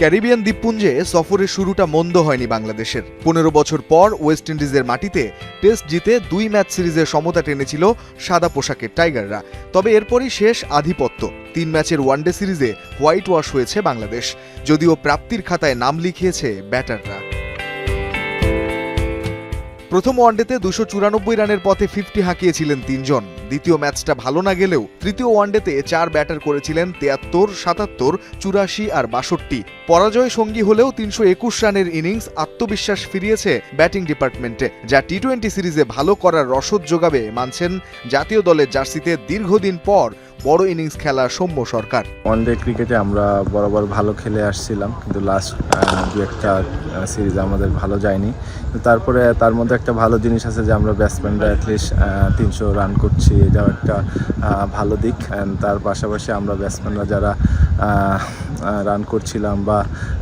Caribbean দ্বীপপুঞ্জে সফরের শুরুটা মন্দ হয়নি বাংলাদেশের। পনেরো বছর পর ওয়েস্ট ইন্ডিজের মাটিতে টেস্ট জিতে দুই ম্যাচ সিরিজের সমতা টেনেছিল সাদা পোশাকের টাইগাররা। তবে এরপরই শেষ আধিপত্য। তিন ম্যাচের ওয়ানডে সিরিজে হোয়াইট ওয়াশ হয়েছে বাংলাদেশ। যদিও প্রাপ্তির খাতায় নাম লিখিয়েছে ব্যাটাররা। প্রথম ওয়ানডেতে দুশো চুরানব্বই রানের পথে ফিফটি হাঁকিয়েছিলেন তিনজন। দ্বিতীয় ম্যাচটা ভালো না গেলেও তৃতীয় ওয়ানডেতে চার ব্যাটার করেছিলেন তিয়াত্তর, সাতাত্তর, চুরাশি আর বাষট্টি। পরাজয় সঙ্গী হলেও তিনশো একুশ রানের ইনিংস আত্মবিশ্বাস ফিরিয়েছে ব্যাটিং ডিপার্টমেন্টে, যা টি টোয়েন্টি সিরিজে ভালো করার রসদ যোগাবে, মানছেন জাতীয় দলের জার্সিতে দীর্ঘদিন পর বড় ইনিংস খেলা সৌম্য সরকার। ওয়ান ডে ক্রিকেটে আমরা বরাবর ভালো খেলে আসছিলাম, কিন্তু লাস্ট দু একটা সিরিজ আমাদের ভালো যায়নি। তারপরে তার মধ্যে একটা ভালো জিনিস আছে যে আমরা ব্যাটসম্যানরা অ্যাটলিস্ট তিনশো রান করছি, এটাও একটা ভালো দিক। তার পাশাপাশি আমরা ব্যাটসম্যানরা যারা রান করছিলাম বা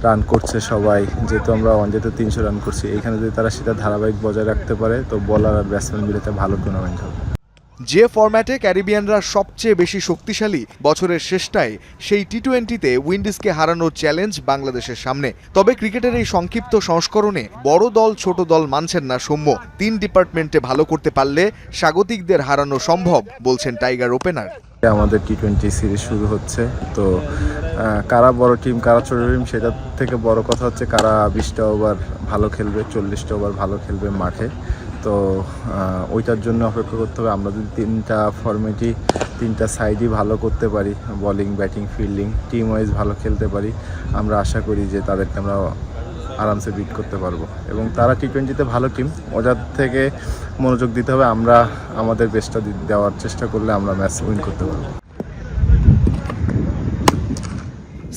রান করছে সবাই, যেহেতু আমরা ওয়ান ডেতে তিনশো রান করছি এখানে যদি তারা সেটা ধারাবাহিক বজায় রাখতে পারে, তো বলার আর ব্যাটসম্যান মিলে একটা ভালো টুর্নামেন্ট হবে। যে ফরম্যাটে ক্যারিবিয়ানরা সবচেয়ে বেশি শক্তিশালী বছরের শেষটায়, সেই টি টোয়েন্টিতে উইন্ডিজকে হারানোর চ্যালেঞ্জ বাংলাদেশের সামনে। তবে ক্রিকেটের এই সংক্ষিপ্ত সংস্করণে বড় দল ছোট দল মানছেন না সৌম্য। তিন ডিপার্টমেন্টে ভালো করতে পারলে স্বাগতিকদের হারানো সম্ভব, বলছেন টাইগার ওপেনার আমাদের টি টোয়েন্টি সিরিজ শুরু হচ্ছে, তো কারা বড় টিম কারা ছোট টিম সেটার থেকে বড় কথা হচ্ছে কারা বিশটা ওভার ভালো খেলবে, চল্লিশটা ওভার ভালো খেলবে মাঠে। তো ওইটার জন্য অপেক্ষা করতে হবে। আমরা যদি তিনটা ফর্মেটই তিনটা সাইডই ভালো করতে পারি bowling batting fielding team wise ভালো খেলতে পারি, আমরা আশা করি যে তাদেরকে আমরা আরামসে বিট করতে পারব। এবং তারা টি টোয়েন্টিতে ভালো টিম ওটার থেকে মনোযোগ দিতে হবে। আমরা আমাদের বেস্টটা দেওয়ার চেষ্টা করলে আমরা ম্যাচ উইন করতে পারব।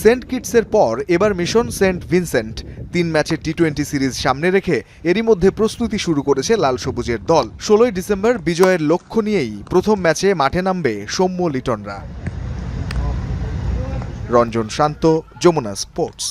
সেন্ট কিটসের পর এবার মিশন সেন্ট ভিনসেন্ট। তিন ম্যাচের টি টোয়েন্টি সিরিজ সামনে রেখে এরই মধ্যে প্রস্তুতি শুরু করেছে লাল সবুজের দল। ষোলোই ডিসেম্বর বিজয়ের লক্ষ্য নিয়েই প্রথম ম্যাচে মাঠে নামবে সৌম্য লিটনরা। রঞ্জন শান্ত, যমুনা স্পোর্টস।